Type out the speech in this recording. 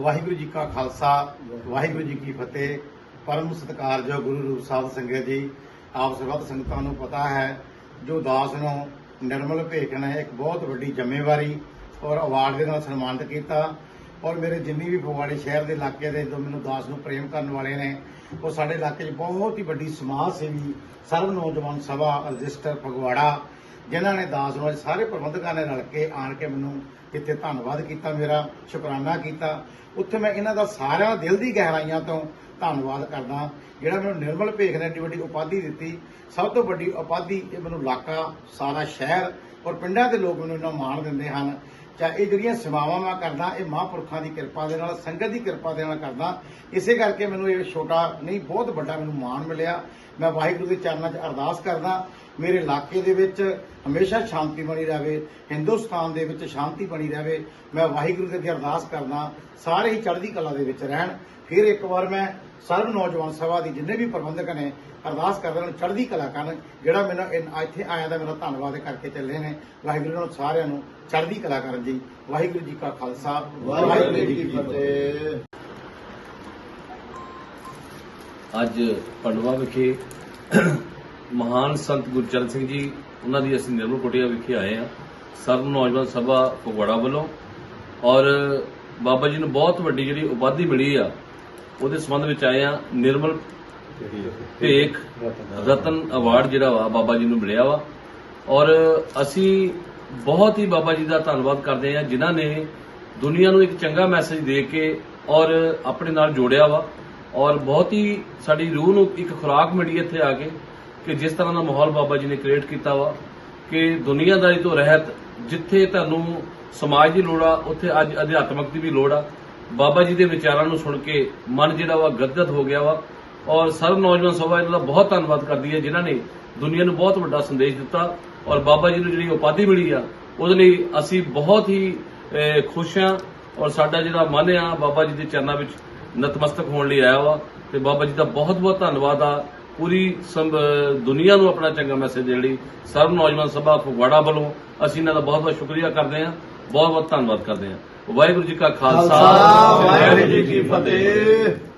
ਵਾਹਿਗੁਰੂ ਜੀ ਕਾ ਖਾਲਸਾ, ਵਾਹਿਗੁਰੂ ਜੀ ਕੀ ਫਤਿਹ। ਪਰਮ ਸਤਿਕਾਰਯੋਗ ਗੁਰੂ ਰੂਪ ਸਾਹਿਬ ਸੰਗਤ ਜੀ, ਆਪ ਸਰਬੱਤ ਸੰਗਤਾਂ ਨੂੰ ਪਤਾ ਹੈ, ਜੋ ਦਾਸ ਨੂੰ ਨਿਰਮਲ ਭੇਖ ਨੇ ਇੱਕ ਬਹੁਤ ਵੱਡੀ ਜ਼ਿੰਮੇਵਾਰੀ ਔਰ ਅਵਾਰਡ ਦੇ ਨਾਲ ਸਨਮਾਨਿਤ ਕੀਤਾ। ਔਰ ਮੇਰੇ ਜਿੰਨੀ ਵੀ ਫਗਵਾੜੇ ਸ਼ਹਿਰ ਦੇ ਇਲਾਕੇ ਦੇ ਜੋ ਮੈਨੂੰ ਦਾਸ ਨੂੰ ਪ੍ਰੇਮ ਕਰਨ ਵਾਲੇ ਨੇ, ਉਹ ਸਾਡੇ ਇਲਾਕੇ 'ਚ ਬਹੁਤ ਹੀ ਵੱਡੀ ਸਮਾਜ ਸੇਵੀ, ਸਰਵ ਨੌਜਵਾਨ ਸਭਾ ਰਜਿਸਟਰ ਫਗਵਾੜਾ ਜਿਨ੍ਹਾਂ ਨੇ ਦਾਸ ਨੂੰ ਅੱਜ ਸਾਰੇ ਪ੍ਰਬੰਧਕਾਂ ਨੇ ਰਲ ਕੇ ਆਣ ਕੇ ਮੈਨੂੰ ਇੱਥੇ ਧੰਨਵਾਦ ਕੀਤਾ, ਮੇਰਾ ਸ਼ੁਕਰਾਨਾ ਕੀਤਾ। ਉੱਥੇ ਮੈਂ ਇਹਨਾਂ ਦਾ ਸਾਰਿਆਂ ਦਿਲ ਦੀ ਗਹਿਰਾਈਆਂ ਤੋਂ ਧੰਨਵਾਦ ਕਰਦਾ ਜਿਹੜਾ ਮੈਨੂੰ ਨਿਰਮਲ ਭੇਖ ਨੇ ਐਡੀ ਵੱਡੀ ਉਪਾਧੀ ਦਿੱਤੀ, ਸਭ ਤੋਂ ਵੱਡੀ ਉਪਾਧੀ ਇਹ ਮੈਨੂੰ ਇਲਾਕਾ, ਸਾਰਾ ਸ਼ਹਿਰ ਔਰ ਪਿੰਡਾਂ ਦੇ ਲੋਕ ਮੈਨੂੰ ਇਹਨਾਂ ਮਾਣ ਦਿੰਦੇ ਹਨ। ਚਾਹੇ ਇਹ ਜਿਹੜੀਆਂ ਸੇਵਾਵਾਂ ਮੈਂ ਕਰਦਾ, ਇਹ ਮਹਾਂਪੁਰਖਾਂ ਦੀ ਕਿਰਪਾ ਦੇ ਨਾਲ, ਸੰਗਤ ਦੀ ਕਿਰਪਾ ਦੇ ਨਾਲ ਕਰਦਾ, ਇਸੇ ਕਰਕੇ ਮੈਨੂੰ ਇਹ ਛੋਟਾ ਨਹੀਂ, ਬਹੁਤ ਵੱਡਾ ਮੈਨੂੰ ਮਾਣ ਮਿਲਿਆ। ਮੈਂ ਵਾਹਿਗੁਰੂ ਦੇ ਚਰਨਾਂ 'ਚ ਅਰਦਾਸ ਕਰਦਾ ਮੇਰੇ ਇਲਾਕੇ ਦੇ ਵਿੱਚ ਹਮੇਸ਼ਾ ਸ਼ਾਂਤੀ ਬਣੀ ਰਹੇ ਹਿੰਦੁਸਤਾਨ ਦੇ ਵਿੱਚ ਸ਼ਾਂਤੀ ਬਣੀ ਰਹੇ ਮੈਂ ਵਾਹਿਗੁਰੂ ਦੇ ਅੱਗੇ ਅਰਦਾਸ ਕਰਦਾ ਸਾਰੇ ਹੀ ਚੜ੍ਹਦੀ ਕਲਾ ਦੇ ਵਿੱਚ ਰਹਿਣ। ਫਿਰ ਇੱਕ ਵਾਰ ਮੈਂ ਸਰਬ ਨੌਜਵਾਨ ਸਭਾ ਦੀ ਜਿੰਨੇ ਵੀ ਪ੍ਰਬੰਧਕ ਨੇ ਅਰਦਾਸ ਕਰਦੇ ਨੇ ਚੜ੍ਹਦੀ ਕਲਾ ਕਰਨ ਜਿਹੜਾ ਮੈਨੂੰ ਇੱਥੇ ਆਇਆ ਦਾ ਮੇਰਾ ਧੰਨਵਾਦ ਕਰਕੇ ਚੱਲੇ ਨੇ। ਵਾਹਿਗੁਰੂ ਨੂੰ ਸਾਰਿਆਂ ਨੂੰ ਚੜ੍ਹਦੀ ਕਲਾ ਕਰਨ ਜੀ। ਵਾਹਿਗੁਰੂ ਜੀ ਕਾ ਖਾਲਸਾ ਵਾਹਿਗੁਰੂ ਜੀ ਕੀ ਫਤਿਹ। ਅੱਜ ਪੰਡਵਾ ਵਿਖੇ ਮਹਾਨ ਸੰਤ ਗੁਰਚਰਨ ਸਿੰਘ ਜੀ, ਉਹਨਾਂ ਦੀ ਅਸੀਂ ਨਿਰਮਲ ਕੋਟਿਆ ਵਿਖੇ ਆਏ ਹਾਂ। ਸਰਬ ਨੌਜਵਾਨ ਸਭਾ ਫਗਵਾੜਾ ਵੱਲੋਂ। ਔਰ ਬਾਬਾ ਜੀ ਨੂੰ ਬਹੁਤ ਵੱਡੀ ਜਿਹੜੀ ਉਪਾਧੀ ਮਿਲੀ ਆ, ਉਹਦੇ ਸੰਬੰਧ ਵਿੱਚ ਆਏ ਆ ਨਿਰਮਲ ਭੇਖ ਰਤਨ ਅਵਾਰਡ ਜਿਹੜਾ ਵਾ ਬਾਬਾ ਜੀ ਨੂੰ ਮਿਲਿਆ ਵਾ। ਔਰ ਅਸੀਂ ਬਹੁਤ ਹੀ ਬਾਬਾ ਜੀ ਦਾ ਧੰਨਵਾਦ ਕਰਦੇ ਹਾਂ, ਜਿਨ੍ਹਾਂ ਨੇ ਦੁਨੀਆ ਨੂੰ ਇੱਕ ਚੰਗਾ ਮੈਸੇਜ ਦੇ ਕੇ ਔਰ ਆਪਣੇ ਨਾਲ ਜੋੜਿਆ ਵਾ। ਔਰ ਬਹੁਤ ਹੀ ਸਾਡੀ ਰੂਹ ਨੂੰ ਇੱਕ ਖੁਰਾਕ ਮਿਲੀ ਇੱਥੇ ਆ ਕੇ ਕਿ ਜਿਸ ਤਰ੍ਹਾਂ ਦਾ ਮਾਹੌਲ ਬਾਬਾ ਜੀ ਨੇ ਕ੍ਰੀਏਟ ਕੀਤਾ ਵਾ, ਕਿ ਦੁਨੀਆਦਾਰੀ ਤੋਂ ਰਹਿਤ ਜਿੱਥੇ ਤੁਹਾਨੂੰ ਸਮਾਜ ਦੀ ਲੋੜ ਆ, ਉੱਥੇ ਅੱਜ ਅਧਿਆਤਮਕ ਦੀ ਵੀ ਲੋੜ ਆ। ਬਾਬਾ ਜੀ ਦੇ ਵਿਚਾਰਾਂ ਨੂੰ ਸੁਣ ਕੇ ਮਨ ਜਿਹੜਾ ਵਾ ਗਦਗਦ ਹੋ ਗਿਆ ਵਾ। ਔਰ ਸਰਵ ਨੌਜਵਾਨ ਸਭਾ ਇਹਨਾਂ ਦਾ ਬਹੁਤ ਧੰਨਵਾਦ ਕਰਦੀ ਹੈ, ਜਿਨ੍ਹਾਂ ਨੇ ਦੁਨੀਆ ਨੂੰ ਬਹੁਤ ਵੱਡਾ ਸੰਦੇਸ਼ ਦਿੱਤਾ। ਔਰ ਬਾਬਾ ਜੀ ਨੂੰ ਜਿਹੜੀ ਉਪਾਧੀ ਮਿਲੀ ਆ, ਉਹਦੇ ਲਈ ਅਸੀਂ ਬਹੁਤ ਹੀ ਖੁਸ਼ ਹਾਂ। ਔਰ ਸਾਡਾ ਜਿਹੜਾ ਮਨ ਆ, ਬਾਬਾ ਜੀ ਦੇ ਚਰਨਾਂ ਵਿੱਚ ਨਤਮਸਤਕ ਹੋਣ ਲਈ ਆਇਆ ਵਾ। ਤੇ ਬਾਬਾ ਜੀ ਦਾ ਬਹੁਤ ਬਹੁਤ ਧੰਨਵਾਦ ਆ। ਪੂਰੀ ਦੁਨੀਆ ਨੂੰ ਆਪਣਾ ਚੰਗਾ ਮੈਸੇਜ ਦੇਣ ਲਈ ਸਰਵ ਨੌਜਵਾਨ ਸਭਾ ਫਗਵਾੜਾ ਵੱਲੋਂ ਅਸੀਂ ਇਹਨਾਂ ਦਾ ਬਹੁਤ ਬਹੁਤ ਸ਼ੁਕਰੀਆ ਕਰਦੇ ਹਾਂ। ਬਹੁਤ ਬਹੁਤ ਧੰਨਵਾਦ ਕਰਦੇ ਹਾਂ। ਵਾਹਿਗੁਰੂ ਜੀ ਕਾ ਖਾਲਸਾ। ਵਾਹਿਗੁਰੂ ਜੀ ਕੀ ਫਤਿਹ।